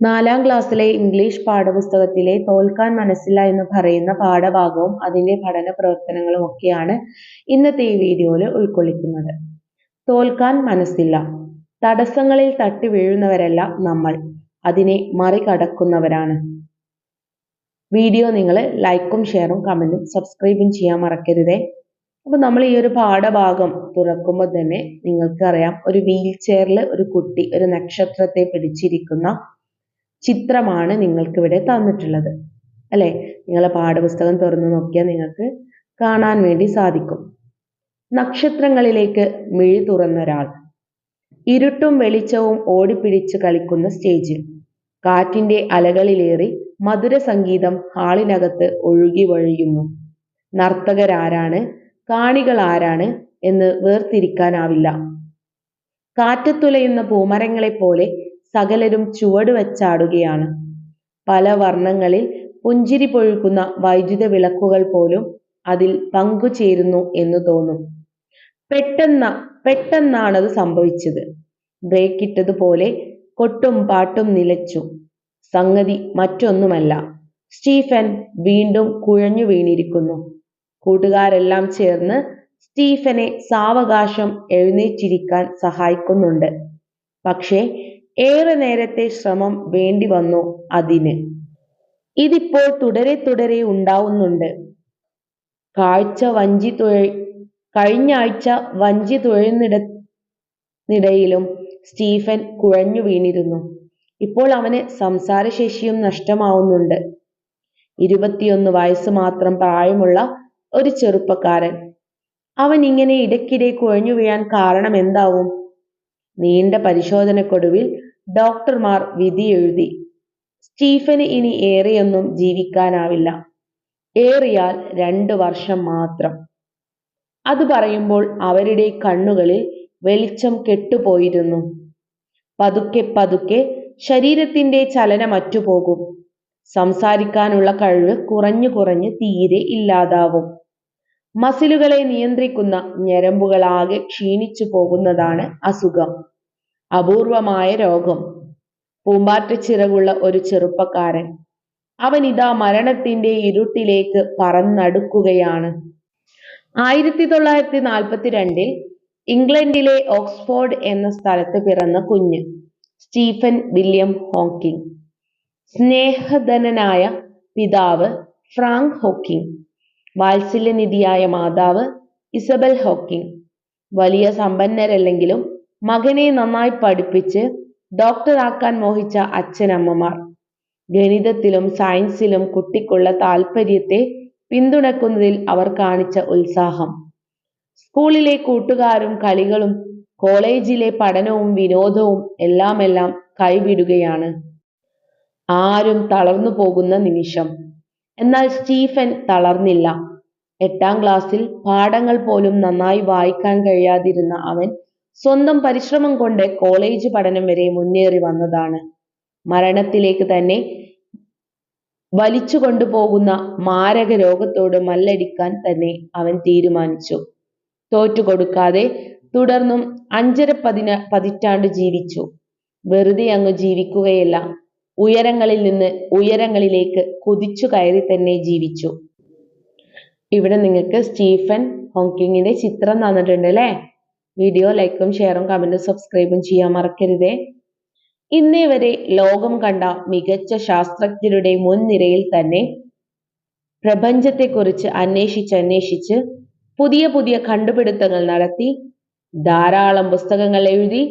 നാലാം ക്ലാസ്സിലെ ഇംഗ്ലീഷ് പാഠപുസ്തകത്തിലെ തോൽക്കാൻ മനസ്സില്ല എന്ന് പറയുന്ന പാഠഭാഗവും അതിന്റെ പഠന പ്രവർത്തനങ്ങളും ഒക്കെയാണ് ഇന്നത്തെ ഈ വീഡിയോയിൽ ഉൾക്കൊള്ളിക്കുന്നത്. തോൽക്കാൻ മനസ്സില്ല. തടസ്സങ്ങളിൽ തട്ടി വീഴുന്നവരല്ല നമ്മൾ, അതിനെ മറികടക്കുന്നവരാണ്. വീഡിയോ നിങ്ങൾ ലൈക്കും ഷെയറും കമന്റും സബ്സ്ക്രൈബും ചെയ്യാൻ മറക്കരുതേ. അപ്പോൾ നമ്മൾ ഈ ഒരു പാഠഭാഗം തുറക്കുമ്പോൾ തന്നെ നിങ്ങൾക്കറിയാം ഒരു വീൽ ചെയറിൽ ഒരു കുട്ടി ഒരു നക്ഷത്രത്തെ പിടിച്ചിരിക്കുന്ന ചിത്രമാണ് നിങ്ങൾക്ക് ഇവിടെ തന്നിട്ടുള്ളത്. അല്ലേ? നിങ്ങൾ പാഠപുസ്തകം തുറന്നു നോക്കിയാൽ നിങ്ങൾക്ക് കാണാൻ വേണ്ടി സാധിക്കും. നക്ഷത്രങ്ങളിലേക്ക് മിഴി തുറന്ന ഒരാൾ. ഇരുട്ടും വെളിച്ചവും ഓടിപ്പിടിച്ച് കളിക്കുന്ന സ്റ്റേജിൽ. കാറ്റിന്റെ അലകളിലേറി മധുര സംഗീതം ഹാളിനകത്ത് ഒഴുകി വഴിയുന്നു. നർത്തകരാരാണ് കാണികൾ ആരാണ്? എന്ന് വേർതിരിക്കാനാവില്ല. കാറ്റത്തുലയുന്ന പൂമരങ്ങളെപ്പോലെ സകലരും ചുവടുവച്ചാടുകയാണ് പല വർണങ്ങളിൽ പുഞ്ചിരി പൊഴുക്കുന്ന വൈദ്യുത വിളക്കുകൾ പോലും അതിൽ പങ്കുചേരുന്നു എന്ന് തോന്നും. പെട്ടെന്ന പെട്ടെന്നാണത് സംഭവിച്ചത്. ബ്രേക്ക് ഇട്ടതുപോലെ കൊട്ടും പാട്ടും നിലച്ചു. സംഗതി മറ്റൊന്നുമല്ല. സ്റ്റീഫൻ വീണ്ടും കുഴഞ്ഞു വീണിരിക്കുന്നു. കൂട്ടുകാരെല്ലാം ചേർന്ന് സ്റ്റീഫനെ സാവകാശം എഴുന്നേറ്റിരിക്കാൻ സഹായിക്കുന്നുണ്ട്. പക്ഷേ ഏറെ നേരത്തെ ശ്രമം വേണ്ടി വന്നു അതിന്. ഇതിപ്പോൾ തുടരെ തുടരെ ഉണ്ടാവുന്നുണ്ട്. കാഴ്ച വഞ്ചി തുഴ കഴിഞ്ഞ ആഴ്ച വഞ്ചി തുഴയുന്നിടയിലും സ്റ്റീഫൻ കുഴഞ്ഞു വീണിരുന്നു. ഇപ്പോൾ അവന് സംസാരശേഷിയും നഷ്ടമാവുന്നുണ്ട്. ഇരുപത്തിയൊന്ന് വയസ്സ് മാത്രം പ്രായമുള്ള ഒരു ചെറുപ്പക്കാരൻ. അവൻ ഇങ്ങനെ ഇടയ്ക്കിടെ കുഴഞ്ഞു വീഴാൻ കാരണം എന്താവും? നീണ്ട പരിശോധനക്കൊടുവിൽ ഡോക്ടർമാർ എഴുതി സ്റ്റീഫന് ഇനി ഏറെയൊന്നും ജീവിക്കാനാവില്ല. ഏറിയാൽ രണ്ടു വർഷം മാത്രം. അത് പറയുമ്പോൾ അവരുടെ കണ്ണുകളിൽ വെളിച്ചം കെട്ടുപോയിരുന്നു. പതുക്കെ പതുക്കെ ശരീരത്തിന്റെ ചലനം അറ്റുപോകും സംസാരിക്കാനുള്ള കഴിവ് കുറഞ്ഞു കുറഞ്ഞ് തീരെ ഇല്ലാതാവും. മസിലുകളെ നിയന്ത്രിക്കുന്ന ഞരമ്പുകളാകെ ക്ഷീണിച്ചു പോകുന്നതാണ് അസുഖം. അപൂർവമായ രോഗം. പൂമ്പാറ്റച്ചിറകുള്ള ഒരു ചെറുപ്പക്കാരൻ. അവൻ ഇതാ മരണത്തിന്റെ ഇരുട്ടിലേക്ക് പറന്നടുക്കുകയാണ്. ആയിരത്തി തൊള്ളായിരത്തി നാൽപ്പത്തിരണ്ടിൽ ഇംഗ്ലണ്ടിലെ ഓക്സ്ഫോർഡ് എന്ന സ്ഥലത്ത് പിറന്ന കുഞ്ഞ് സ്റ്റീഫൻ വില്യം ഹോക്കിംഗ്. സ്നേഹധനനായ പിതാവ് ഫ്രാങ്ക് ഹോക്കിംഗ്. വാത്സല്യനിധിയായ മാതാവ് ഇസബൽ ഹോക്കിംഗ് വലിയ സമ്പന്നരല്ലെങ്കിലും മകനെ നന്നായി പഠിപ്പിച്ച് ഡോക്ടറാക്കാൻ മോഹിച്ച അച്ഛനമ്മമാർ. ഗണിതത്തിലും സയൻസിലും കുട്ടിക്കുള്ള താല്പര്യത്തെ പിന്തുണക്കുന്നതിൽ അവർ കാണിച്ച ഉത്സാഹം. സ്കൂളിലെ കൂട്ടുകാരും കളികളും കോളേജിലെ പഠനവും വിനോദവും എല്ലാമെല്ലാം കൈവിടുകയാണ്. ആരും തളർന്നു പോകുന്ന നിമിഷം എന്നാൽ സ്റ്റീഫൻ തളർന്നില്ല. എട്ടാം ക്ലാസ്സിൽ പാഠങ്ങൾ പോലും നന്നായി വായിക്കാൻ കഴിയാതിരുന്ന അവൻ സ്വന്തം പരിശ്രമം കൊണ്ട് കോളേജ് പഠനം വരെ മുന്നേറി വന്നതാണ്. മരണത്തിലേക്ക് തന്നെ വലിച്ചു കൊണ്ടുപോകുന്ന മാരക രോഗത്തോട് മല്ലടിക്കാൻ തന്നെ അവൻ തീരുമാനിച്ചു. തോറ്റുകൊടുക്കാതെ തുടർന്നും അഞ്ചര പതിന പതിറ്റാണ്ട് ജീവിച്ചു. വെറുതെ അങ്ങ് ജീവിക്കുകയല്ല. ഉയരങ്ങളിൽ നിന്ന് ഉയരങ്ങളിലേക്ക് കുതിച്ചു കയറി തന്നെ ജീവിച്ചു. ഇവിടെ നിങ്ങൾക്ക് സ്റ്റീഫൻ ഹോക്കിങ്ങിന്റെ ചിത്രം തന്നിട്ടുണ്ട് അല്ലേ? വീഡിയോ ലൈക്കും ഷെയറും കമന്റും സബ്സ്ക്രൈബും ചെയ്യാൻ മറക്കരുതേ. ഇന്നേ വരെ ലോകം കണ്ട മികച്ച ശാസ്ത്രജ്ഞരുടെ മുൻനിരയിൽ തന്നെ പ്രപഞ്ചത്തെക്കുറിച്ച് അന്വേഷിച്ച് അന്വേഷിച്ച് പുതിയ പുതിയ കണ്ടുപിടുത്തങ്ങൾ നടത്തി ധാരാളം പുസ്തകങ്ങൾ എഴുതി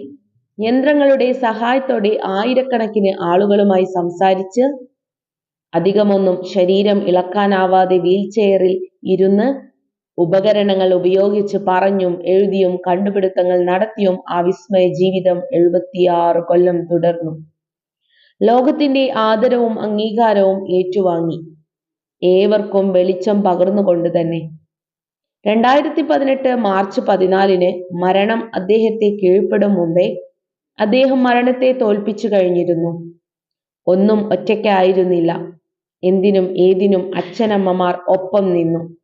യന്ത്രങ്ങളുടെ സഹായത്തോടെ ആയിരക്കണക്കിന് ആളുകളുമായി സംസാരിച്ച് അധികമൊന്നും ശരീരം ഇളക്കാനാവാതെ വീൽ ചെയറിൽ ഇരുന്ന് ഉപകരണങ്ങൾ ഉപയോഗിച്ച് പറഞ്ഞും എഴുതിയും കണ്ടുപിടുത്തങ്ങൾ നടത്തിയും ആ വിസ്മയ ജീവിതം എഴുപത്തിയാറ് കൊല്ലം തുടർന്നു. ലോകത്തിന്റെ ആദരവും അംഗീകാരവും ഏറ്റുവാങ്ങി. ഏവർക്കും വെളിച്ചം പകർന്നുകൊണ്ട് തന്നെ. രണ്ടായിരത്തി പതിനെട്ട് മാർച്ച് പതിനാലിന് മരണം അദ്ദേഹത്തെ കീഴ്പ്പെടും മുമ്പേ അദ്ദേഹം മരണത്തെ തോൽപ്പിച്ചു കഴിഞ്ഞിരുന്നു. ഒന്നും ഒറ്റയ്ക്കായിരുന്നില്ല. എന്തിനും ഏതിനും അച്ഛനമ്മമാർ ഒപ്പം നിന്നു.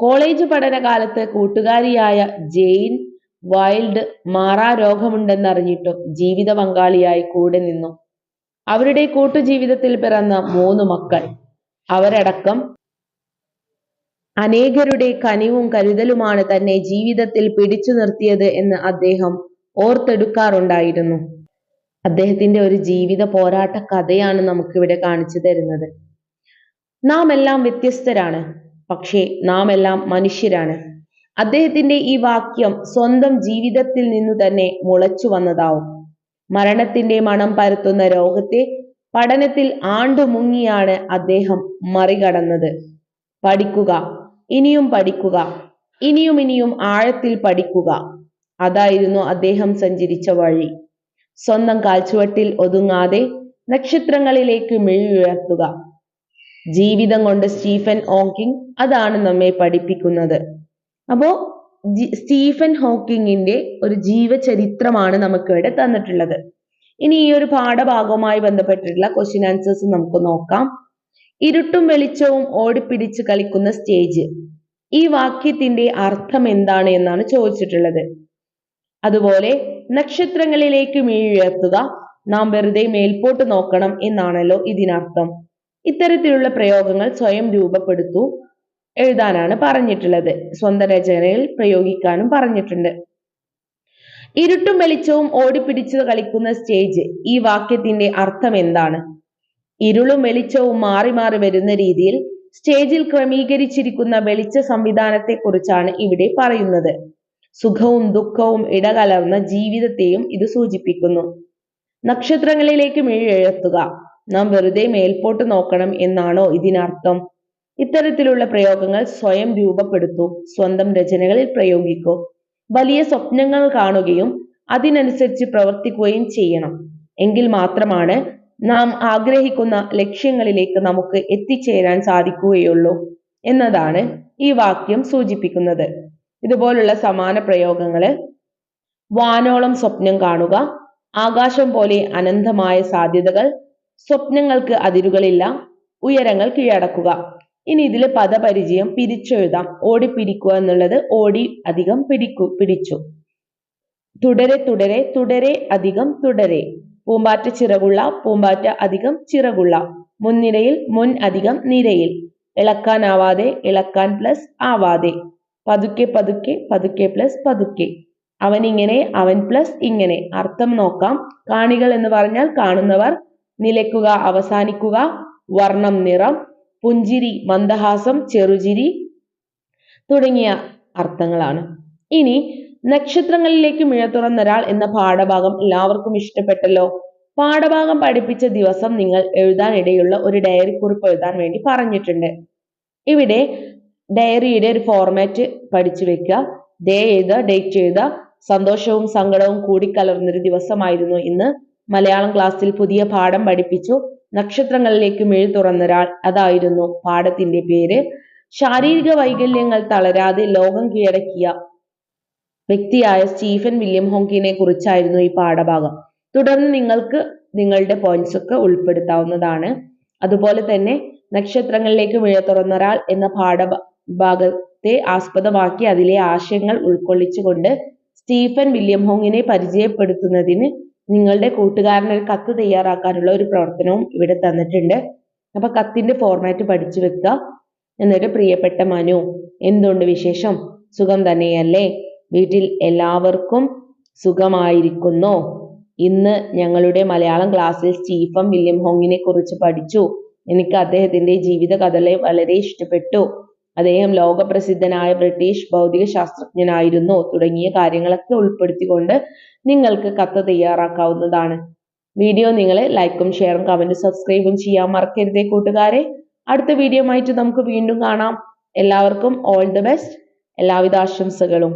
കോളേജ് പഠനകാലത്ത് കൂട്ടുകാരിയായ ജെയിൻ വൈൽഡ് മാറാ രോഗമുണ്ടെന്നറിഞ്ഞിട്ടും ജീവിത പങ്കാളിയായി കൂടെ നിന്നു. അവരുടെ കൂട്ടുജീവിതത്തിൽ പിറന്ന മൂന്ന് മക്കൾ. അവരടക്കം അനേകരുടെ കനിവും കരുതലുമാണ് തന്നെ ജീവിതത്തിൽ പിടിച്ചു നിർത്തിയത് എന്ന് അദ്ദേഹം ഓർത്തെടുക്കാറുണ്ടായിരുന്നു. അദ്ദേഹത്തിന്റെ ഒരു ജീവിത പോരാട്ട കഥയാണ് നമുക്കിവിടെ കാണിച്ചു തരുന്നത്. നാം എല്ലാം വ്യത്യസ്തരാണ് പക്ഷേ നാം എല്ലാം മനുഷ്യരാണ്. അദ്ദേഹത്തിന്റെ ഈ വാക്യം സ്വന്തം ജീവിതത്തിൽ നിന്നു തന്നെ മുളച്ചു വന്നതാവും. മരണത്തിന്റെ മണം പരത്തുന്ന രോഗത്തെ പഠനത്തിൽ ആണ്ടു മുങ്ങിയാണ് അദ്ദേഹം മറികടന്നത്. പഠിക്കുക ഇനിയും പഠിക്കുക ഇനിയും ഇനിയും ആഴത്തിൽ പഠിക്കുക. അതായിരുന്നു അദ്ദേഹം സഞ്ചരിച്ച വഴി. സ്വന്തം കാൽച്ചുവട്ടിൽ ഒതുങ്ങാതെ നക്ഷത്രങ്ങളിലേക്ക് മിഴിയുയർത്തുക. ജീവിതം കൊണ്ട് സ്റ്റീഫൻ ഹോക്കിംഗ് അതാണ് നമ്മെ പഠിപ്പിക്കുന്നത്. അപ്പോ സ്റ്റീഫൻ ഹോക്കിങ്ങിന്റെ ഒരു ജീവചരിത്രമാണ് നമുക്ക് ഇവിടെ തന്നിട്ടുള്ളത്. ഇനി ഈ ഒരു പാഠഭാഗവുമായി ബന്ധപ്പെട്ടിട്ടുള്ള ക്വസ്റ്റ്യൻ ആൻസേഴ്സ് നമുക്ക് നോക്കാം. ഇരുട്ടും വെളിച്ചവും ഓടിപ്പിടിച്ച് കളിക്കുന്ന സ്റ്റേജ് ഈ വാക്യത്തിന്റെ അർത്ഥം എന്താണ് എന്നാണ് ചോദിച്ചിട്ടുള്ളത്. അതുപോലെ നക്ഷത്രങ്ങളിലേക്ക് മീഴുയർത്തുക നാം വെറുതെ മേൽപോട്ട് നോക്കണം എന്നാണല്ലോ ഇതിനർത്ഥം. ഇത്തരത്തിലുള്ള പ്രയോഗങ്ങൾ സ്വയം രൂപപ്പെടുത്തു എഴുതാനാണ് പറഞ്ഞിട്ടുള്ളത്. സ്വന്തം രചനയിൽ പ്രയോഗിക്കാനും പറഞ്ഞിട്ടുണ്ട്. ഇരുട്ടും വെളിച്ചവും ഓടിപ്പിടിച്ച് കളിക്കുന്ന സ്റ്റേജ്. ഈ വാക്യത്തിന്റെ അർത്ഥം എന്താണ്? ഇരുളും വെളിച്ചവും മാറി മാറി വരുന്ന രീതിയിൽ സ്റ്റേജിൽ ക്രമീകരിച്ചിരിക്കുന്ന വെളിച്ച സംവിധാനത്തെ കുറിച്ചാണ് ഇവിടെ പറയുന്നത്. സുഖവും ദുഃഖവും ഇടകലർന്ന ജീവിതത്തെയും ഇത് സൂചിപ്പിക്കുന്നു. നക്ഷത്രങ്ങളിലേക്ക് മിഴിയെഴുത്തുക നാം വെറുതെ മേൽപോട്ട് നോക്കണം എന്നാണോ ഇതിനർത്ഥം? ഇത്തരത്തിലുള്ള പ്രയോഗങ്ങൾ സ്വയം രൂപപ്പെടുത്തൂ സ്വന്തം രചനകളിൽ പ്രയോഗിക്കൂ. വലിയ സ്വപ്നങ്ങൾ കാണുകയും അതിനനുസരിച്ച് പ്രവർത്തിക്കുകയും ചെയ്യണം. എങ്കിൽ മാത്രമാണ് നാം ആഗ്രഹിക്കുന്ന ലക്ഷ്യങ്ങളിലേക്ക് നമുക്ക് എത്തിച്ചേരാൻ സാധിക്കുകയുള്ളൂ എന്നതാണ് ഈ വാക്യം സൂചിപ്പിക്കുന്നത്. ഇതുപോലുള്ള സമാന പ്രയോഗങ്ങൾ വാനോളം സ്വപ്നം കാണുക ആകാശം പോലെ അനന്തമായ സാധ്യതകൾ സ്വപ്നങ്ങൾക്ക് അതിരുകളില്ല ഉയരങ്ങൾ കീഴടക്കുക. ഇനി ഇതിലെ പദപരിചയം പിരിച്ചെഴുതാം. ഓടി പിടിക്കുക എന്നുള്ളത് ഓടി അധികം പിടിക്കു പിടിച്ചു. തുടരെ തുടരെ തുടരെ അധികം തുടരെ. പൂമ്പാറ്റ ചിറകുള്ള പൂമ്പാറ്റ അധികം ചിറകുള്ള. മുൻനിരയിൽ മുൻ അധികം നിരയിൽ. ഇളക്കാനാവാതെ ഇളക്കാൻ പ്ലസ് ആവാതെ. പതുക്കെ പതുക്കെ പതുക്കെ പ്ലസ് പതുക്കെ. അവൻ ഇങ്ങനെ അവൻ പ്ലസ് ഇങ്ങനെ. അർത്ഥം നോക്കാം. കാണികൾ എന്ന് പറഞ്ഞാൽ കാണുന്നവർ. നിലയ്ക്കുക അവസാനിക്കുക. വർണം നിറം. പുഞ്ചിരി മന്ദഹാസം ചെറുചിരി തുടങ്ങിയ അർത്ഥങ്ങളാണ്. ഇനി നക്ഷത്രങ്ങളിലേക്ക് മിഴ തുറന്നൊരാൾ എന്ന പാഠഭാഗം എല്ലാവർക്കും ഇഷ്ടപ്പെട്ടല്ലോ. പാഠഭാഗം പഠിപ്പിച്ച ദിവസം നിങ്ങൾ എഴുതാനിടയുള്ള ഒരു ഡയറി കുറിപ്പ് എഴുതാൻ വേണ്ടി പറഞ്ഞിട്ടുണ്ട്. ഇവിടെ ഡയറിയുടെ ഒരു ഫോർമാറ്റ് പഠിച്ചു വെക്കുക. ഡേ എഴുതുക ഡേറ്റ് ചെയ്ത സന്തോഷവും സങ്കടവും കൂടിക്കലർന്നൊരു ദിവസമായിരുന്നു ഇന്ന്. മലയാളം ക്ലാസ്സിൽ പുതിയ പാഠം പഠിപ്പിച്ചു. നക്ഷത്രങ്ങളിലേക്ക് മിഴി തുറന്നൊരാൾ അതായിരുന്നു പാഠത്തിന്റെ പേര്. ശാരീരിക വൈകല്യങ്ങൾ തളരാതെ ലോകം കീഴടക്കിയ വ്യക്തിയായ സ്റ്റീഫൻ വില്യം ഹോങ്കിനെ കുറിച്ചായിരുന്നു ഈ പാഠഭാഗം. തുടർന്ന് നിങ്ങൾക്ക് നിങ്ങളുടെ പോയിന്റ്സ് ഒക്കെ ഉൾപ്പെടുത്താവുന്നതാണ്. അതുപോലെ തന്നെ നക്ഷത്രങ്ങളിലേക്ക് മിഴ തുറന്നൊരാൾ എന്ന പാഠഭാഗത്തെ ആസ്പദമാക്കി അതിലെ ആശയങ്ങൾ ഉൾക്കൊള്ളിച്ചുകൊണ്ട് സ്റ്റീഫൻ വില്യം ഹോങ്ങിനെ പരിചയപ്പെടുത്തുന്നതിന് നിങ്ങളുടെ കൂട്ടുകാരന് ഒരു കത്ത് തയ്യാറാക്കാനുള്ള ഒരു പ്രവർത്തനവും ഇവിടെ തന്നിട്ടുണ്ട്. അപ്പൊ കത്തിന്റെ ഫോർമാറ്റ് പഠിച്ചു വെക്കുക. എന്നിട്ട് പ്രിയപ്പെട്ട മനു എന്തുണ്ട് വിശേഷം? സുഖം തന്നെയല്ലേ? വീട്ടിൽ എല്ലാവർക്കും സുഖമായിരിക്കുന്നു? ഇന്ന് ഞങ്ങളുടെ മലയാളം ക്ലാസ്സിൽ സ്റ്റീഫൻ വില്യം ഹോങ്ങിനെ കുറിച്ച് പഠിച്ചു. എനിക്ക് അദ്ദേഹത്തിന്റെ ജീവിത കഥകളെ വളരെ ഇഷ്ടപ്പെട്ടു. അദ്ദേഹം ലോകപ്രസിദ്ധനായ ബ്രിട്ടീഷ് ഭൗതിക ശാസ്ത്രജ്ഞനായിരുന്നു തുടങ്ങിയ കാര്യങ്ങളൊക്കെ ഉൾപ്പെടുത്തിക്കൊണ്ട് നിങ്ങൾക്ക് കത്ത് തയ്യാറാക്കാവുന്നതാണ്. വീഡിയോ നിങ്ങൾ ലൈക്കും ഷെയറും കമന്റും സബ്സ്ക്രൈബും ചെയ്യാൻ മറക്കരുതേ കൂട്ടുകാരെ. അടുത്ത വീഡിയോ ആയിട്ട് നമുക്ക് വീണ്ടും കാണാം. എല്ലാവർക്കും ഓൾ ദി ബെസ്റ്റ്. എല്ലാവിധ ആശംസകളും.